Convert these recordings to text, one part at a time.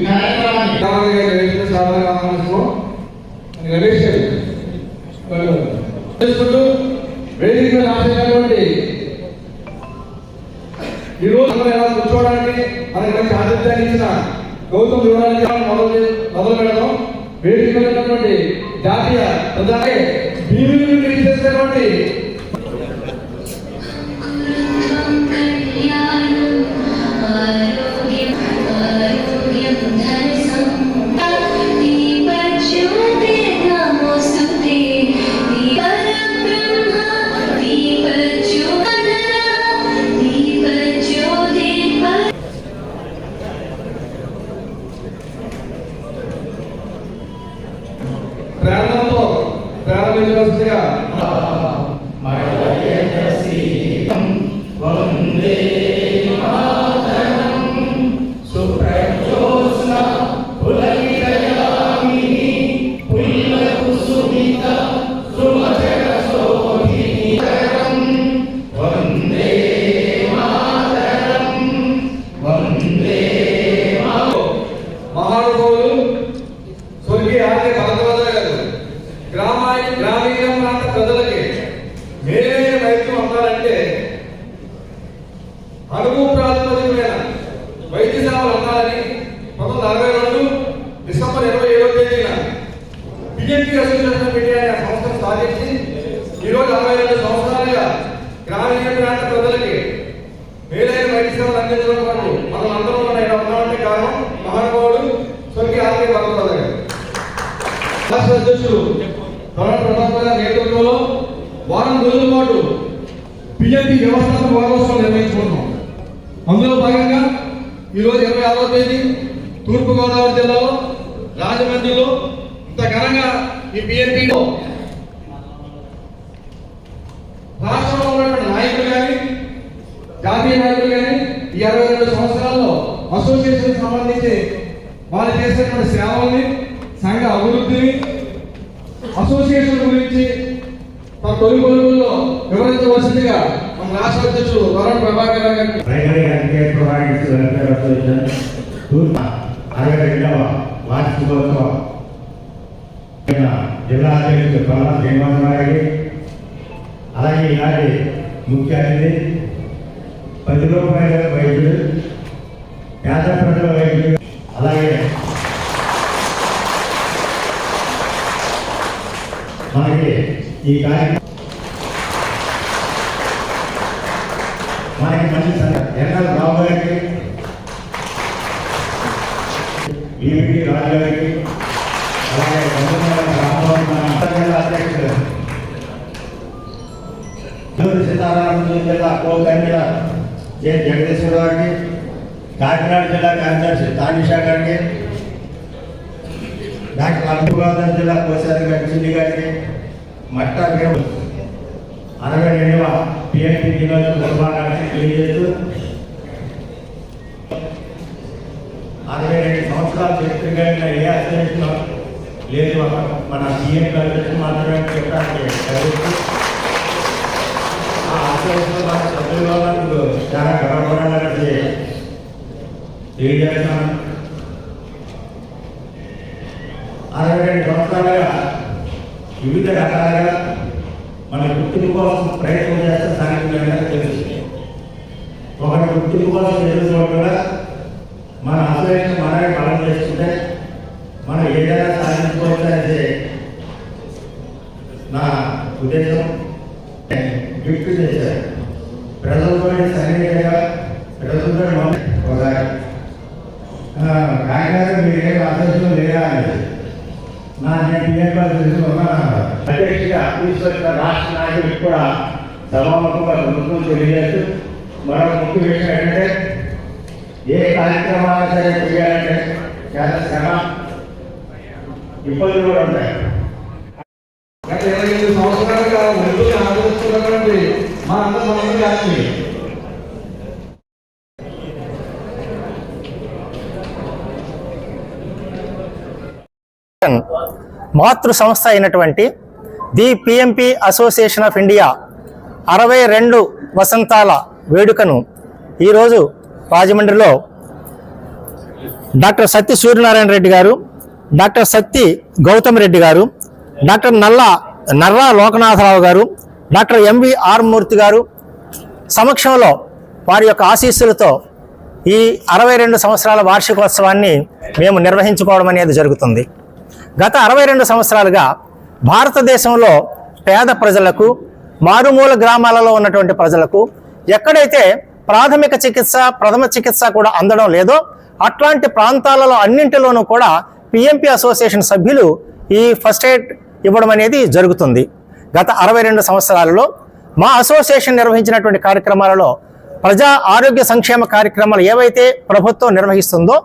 ఈ కార్యక్రమాన్ని చేసుకుంటూ వేదిక మీద ఆశించినటువంటి ఈరోజు ఎలా కూర్చోవడానికి మనకి మంచి ఆతిథ్యాన్ని ఇచ్చిన గౌతమ్ వివరాన్ని మొదలు జాతీయ ప్రధాని భీములు చేసినటువంటి ప్రారంభించవలసిందిగా బిజెపి అసోసియేషన్ ఆఫ్ సంస్థను స్థాపించి ఈరోజు అరవై రెండు సంవత్సరాలుగా గ్రామీణ ప్రాంత ప్రజలకి మేలైన వైద్య సేవలు అందించడం కొరకు మనం అందరం కూడా ఇలా ఉన్నామంటే కారణం మహానుభావుడు స్వర్గీయ ఆర్కే భరద్వాజ రాష్ట్ర అధ్యక్షుడు తరుణ ప్రతాప్ గారి నేతృత్వంలో వారం రోజుల పాటు బిజెపి వ్యవస్థాపక వారోత్సవం నిర్వహించుకుంటున్నాం. అందులో భాగంగా ఈరోజు ఇరవై ఆరో తేదీ తూర్పుగోదావరి జిల్లాలో రాజమండ్రిలో ఇంత ఘనంగా ఈ బిఎన్పిలో రాష్ట్రంలో ఉన్నటువంటి నాయకులు కానీ జాతీయ నాయకులు కానీ ఈ అరవై రెండు సంవత్సరాల్లో అసోసియేషన్ సంబంధించి వాళ్ళు చేసినటువంటి సేవల్ని సంఘ అభివృద్ధిని అసోసియేషన్ గురించి తమ తొలి కొలుగుల్లో వివరించవలసిందిగా మన రాష్ట్ర అధ్యక్షుడు వరుణ్ ప్రభాకర్ గారికి అరవై రెండవ వార్షికోత్సవం. జిల్లా అధ్యక్షుడు కొల్ల శ్రీనివాసరావు గారికి అలాగే ఈనాటి ముఖ్య అతిథి పది రూపాయల వైద్యుడు పేద ప్రజల వైద్యుడు అలాగే మనకి ఈ కార్యక్రమం మనకి మంచి సంగతి. ఎన్నెల రావు గారికి ఈవిటి రాజు అధ్యక్షుడు నెల్లూరు సీతారామరాజు జిల్లా కో కన్వీనర్ జె జగదీశ్వర గారికి కాకినాడ జిల్లా కార్యదర్శి తానిషా గారికి డాక్టర్ అల్పగోదావరి జిల్లా కోశాధికారి చిన్ని గారికి మట్టా వీర అరవై రెండవ పిఎన్పి దినోత్సవ శుభాకాంక్షలు తెలియజేస్తూ అరవై రెండు సంవత్సరాల చరిత్ర కలిగిన ఏ అసోసియేషన్ లేదు మన సీఎం అసోసియేషన్ మాత్రమే చెప్పడానికి ఆ అసోసియేషన్ మన చాలా అరవై రెండు సంవత్సరాలుగా వివిధ రకాలుగా మన గుర్తింపు కోసం ప్రయత్నం చేస్తే స్థానికంగా తెలుసు. ఒకటి గుర్తింపు కోసం ఎదురు కూడా మన అసలు మనమే బలం చేస్తుంటే మనం ఏదైనా సాధించుకోవాలంటే నా ఉద్దేశం గిఫ్ట్ చేశారు. ప్రజలతో సన్నిహితంగా ప్రజలతో మనం ఒక కాకినాడ మీరేం అసోసియేషన్ లేదా అనేది నా నేను టీఆర్ఎస్ అధ్యక్షుడిగా తీసుకొచ్చిన రాష్ట్ర నాయకుడికి కూడా సభాముఖంగా ప్రభుత్వం తెలియజేస్తూ మరో ముఖ్య విషయం ఏంటంటే ఏ కార్యక్రమాలు సరే చేయాలంటే చాలా శ్రమ ఇబ్బందులు కూడా ఉంటాయి గత ఇరవై సంవత్సరాలుగా వృద్ధులు ఆదరిస్తున్నటువంటి మా మాతృ సంస్థ అయినటువంటి the PMP association of India అరవై రెండు వసంతాల వేడుకను ఈరోజు రాజమండ్రిలో డాక్టర్ సత్య సూర్యనారాయణ రెడ్డి గారు డాక్టర్ సత్తి గౌతమ్ రెడ్డి గారు డాక్టర్ నల్ల నర్రా లోకనాథరావు గారు డాక్టర్ ఎంవి ఆర్ మూర్తి గారు సమక్షంలో వారి యొక్క ఆశీస్సులతో ఈ అరవై రెండు సంవత్సరాల వార్షికోత్సవాన్ని మేము నిర్వహించుకోవడం అనేది జరుగుతుంది. గత అరవై రెండు సంవత్సరాలుగా భారతదేశంలో పేద ప్రజలకు మారుమూల గ్రామాలలో ఉన్నటువంటి ప్రజలకు ఎక్కడైతే ప్రాథమిక చికిత్స ప్రథమ చికిత్స కూడా అందడం లేదో అట్లాంటి ప్రాంతాలలో అన్నింటిలోనూ కూడా పిఎంపి అసోసియేషన్ సభ్యులు ఈ ఫస్ట్ ఎయిడ్ ఇవ్వడం అనేది జరుగుతుంది. గత అరవై రెండు సంవత్సరాలలో మా అసోసియేషన్ నిర్వహించినటువంటి కార్యక్రమాలలో ప్రజా ఆరోగ్య సంక్షేమ కార్యక్రమాలు ఏవైతే ప్రభుత్వం నిర్వహిస్తుందో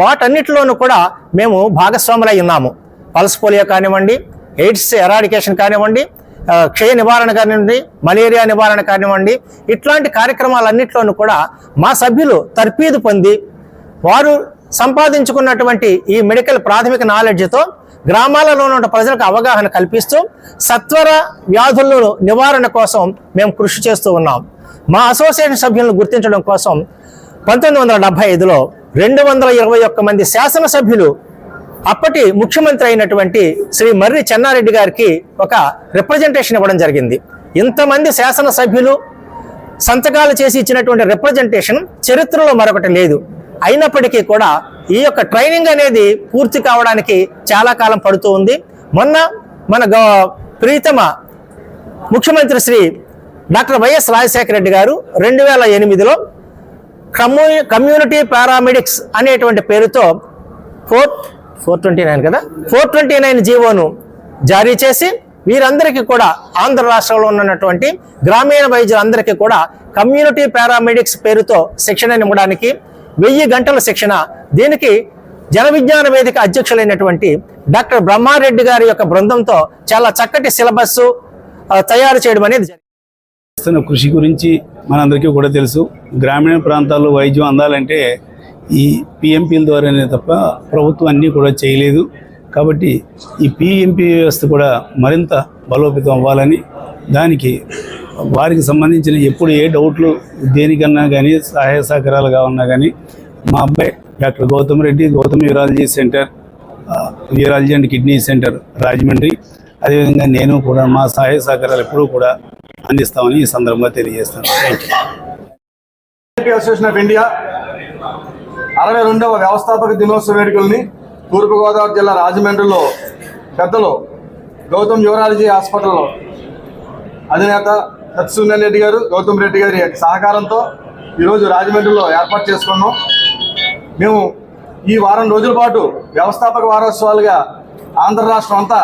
వాటన్నిటిలోనూ కూడా మేము భాగస్వాములై ఉన్నాము. పల్స్ పోలియో కానివ్వండి ఎయిడ్స్ ఎరాడికేషన్ కానివ్వండి క్షయ నివారణ కానివ్వండి మలేరియా నివారణ కానివ్వండి ఇట్లాంటి కార్యక్రమాలన్నింటిలోనూ కూడా మా సభ్యులు తర్పీదు పొంది వారు సంపాదించుకున్నటువంటి ఈ మెడికల్ ప్రాథమిక నాలెడ్జ్తో గ్రామాలలో ఉన్న ప్రజలకు అవగాహన కల్పిస్తూ సత్వర వ్యాధులను నివారణ కోసం మేము కృషి చేస్తూ ఉన్నాం. మా అసోసియేషన్ సభ్యులను గుర్తించడం కోసం పంతొమ్మిది వందల డెబ్బై ఐదులో రెండు వందల ఇరవై ఒక్క మంది శాసనసభ్యులు అప్పటి ముఖ్యమంత్రి అయినటువంటి శ్రీ మర్రి చెన్నారెడ్డి గారికి ఒక రిప్రజెంటేషన్ ఇవ్వడం జరిగింది. ఇంతమంది శాసనసభ్యులు సంతకాలు చేసి ఇచ్చినటువంటి రిప్రజెంటేషన్ చరిత్రలో మరొకటి లేదు. అయినప్పటికీ కూడా ఈ యొక్క ట్రైనింగ్ అనేది పూర్తి కావడానికి చాలా కాలం పడుతూ ఉంది. మొన్న మన ప్రీతమ ముఖ్యమంత్రి శ్రీ డాక్టర్ వైఎస్ రాజశేఖర రెడ్డి గారు రెండు వేల ఎనిమిదిలో కమ్యూ కమ్యూనిటీ పారామెడిక్స్ అనేటువంటి పేరుతో ఫోర్ ఫోర్ ట్వంటీ నైన్ కదా? ఫోర్ ట్వంటీ నైన్ జీవోను జారీ చేసి వీరందరికీ కూడా ఆంధ్ర రాష్ట్రంలో ఉన్నటువంటి గ్రామీణ వైద్యులందరికీ కూడా కమ్యూనిటీ పారామెడిక్స్ పేరుతో శిక్షణ ఇవ్వడానికి వెయ్యి గంటల శిక్షణ. దీనికి జన విజ్ఞాన వేదిక అధ్యక్షులైనటువంటి డాక్టర్ బ్రహ్మారెడ్డి గారి యొక్క బృందంతో చాలా చక్కటి సిలబస్ తయారు చేయడం అనేది జరిగింది. కృషి గురించి మనందరికీ కూడా తెలుసు. గ్రామీణ ప్రాంతాల్లో వైద్యం అందాలంటే ఈ పిఎంపీల ద్వారానే తప్ప ప్రభుత్వం అన్నీ కూడా చేయలేదు. కాబట్టి ఈ పిఎంపీ వ్యవస్థ కూడా మరింత బలోపేతం అవ్వాలని దానికి వారికి సంబంధించిన ఎప్పుడు ఏ డౌట్లు దేనికన్నా కానీ సహాయ సహకారాలు కావన్నా కానీ మా అబ్బాయి doctor Gautham Reddy Gautham urology centre urology and kidney centre Rajahmundry. అదేవిధంగా నేను కూడా మా సహాయ సహకారాలు ఎప్పుడూ కూడా అందిస్తామని ఈ సందర్భంగా తెలియజేస్తాను అసోసియేషన్ ఆఫ్ ఇండియా అరవై రెండవ వ్యవస్థాపక దినోత్సవ వేడుకల్ని తూర్పుగోదావరి జిల్లా రాజమండ్రిలో పెద్దలు గౌతమ్ యువరాలజీ హాస్పిటల్లో అధినేత సత్యసూర్య రెడ్డి గారు గౌతమ్ రెడ్డి గారి సహకారంతో ఈరోజు రాజమండ్రిలో ఏర్పాటు చేసుకున్నాం. మేము ఈ వారం రోజుల పాటు వ్యవస్థాపక వారోత్సవాలుగా ఆంధ్ర రాష్ట్రం అంతా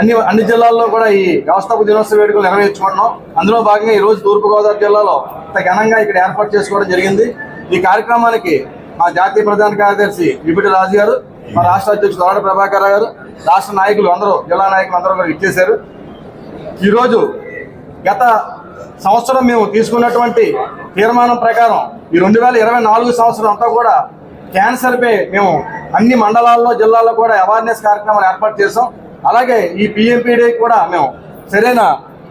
అన్ని అన్ని జిల్లాల్లో కూడా ఈ వ్యవస్థాపక దినోత్సవ వేడుకలు నిర్వహించుకుంటున్నాం. అందులో భాగంగా ఈ రోజు తూర్పుగోదావరి జిల్లాలో ఇంత ఘనంగా ఇక్కడ ఏర్పాటు చేసుకోవడం జరిగింది. ఈ కార్యక్రమానికి మా జాతీయ ప్రధాన కార్యదర్శి విపిటి రాజు గారు మా రాష్ట్ర అధ్యక్షుడు దొరడ ప్రభాకర్ గారు రాష్ట్ర నాయకులు అందరూ జిల్లా నాయకులు అందరూ కూడా ఇచ్చేశారు. ఈరోజు గత సంవత్సరం మేము తీసుకున్నటువంటి తీర్మానం ప్రకారం ఈ రెండు వేల ఇరవై నాలుగు సంవత్సరం అంతా కూడా క్యాన్సర్పై మేము అన్ని మండలాల్లో జిల్లాల్లో కూడా అవేర్నెస్ కార్యక్రమాలు ఏర్పాటు చేసాం అలాగే ఈ పిఎంపీడీ కూడా మేము సరైన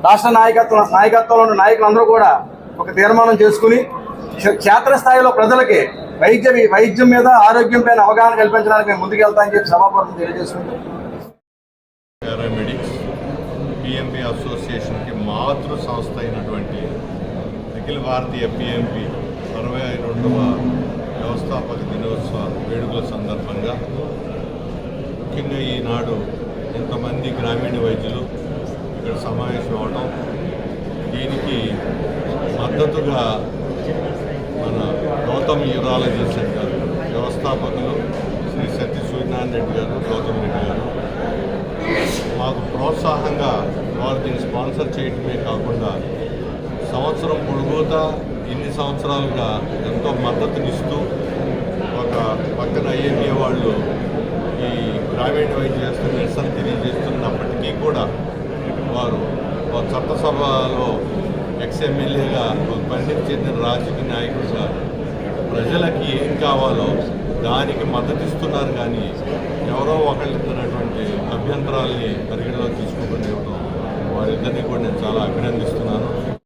రాష్ట్ర నాయకత్వం నాయకత్వంలో ఉన్న నాయకులందరూ కూడా ఒక తీర్మానం చేసుకుని క్షేత్రస్థాయిలో ప్రజలకి వైద్య వైద్యం మీద ఆరోగ్యం పైన అవగాహన కల్పించడానికి మేము ముందుకెళ్తామని చెప్పి సభాపతి తెలియజేసుకుంటాం పారామెడిక్స్ మాతృ సంస్థ అయినటువంటి అఖిల భారతీయ పిఎంపి అరవై రెండవ వ్యవస్థాపక దినోత్సవ వేడుకల సందర్భంగా. ముఖ్యంగా ఈనాడు ఇంతమంది గ్రామీణ వైద్యులు ఇక్కడ సమావేశం అవడం దీనికి మద్దతుగా మన గౌతమ్ యూరాలజీ సెంటర్ వ్యవస్థాపకులు శ్రీ సత్య సూర్యనారాయణ రెడ్డి గారు గౌతమ్ రెడ్డి గారు మాకు ప్రోత్సాహంగా వారు దీన్ని స్పాన్సర్ చేయటమే కాకుండా సంవత్సరం పొడుగుతా ఇన్ని సంవత్సరాలుగా ఎంతో మద్దతునిస్తూ ఒక పక్కన ఐఎంఏ వాళ్ళు ఈ గ్రామీణ వైద్య చేస్తున్న నిరసన తెలియజేస్తున్నప్పటికీ కూడా వారు చట్టసభలో ఎక్స్ఎమ్మెల్యేగా ఒక పండిత్ చెందిన రాజకీయ నాయకుడిగా ప్రజలకి ఏం కావాలో దానికి మద్దతిస్తున్నారు కానీ ఎవరో ఒకళ్ళు ఇస్తున్నటువంటి అభ్యంతరాల్ని పరిగణలో తీసుకుంటుంది ఇవ్వడం కూడా నేను చాలా అభినందిస్తున్నాను.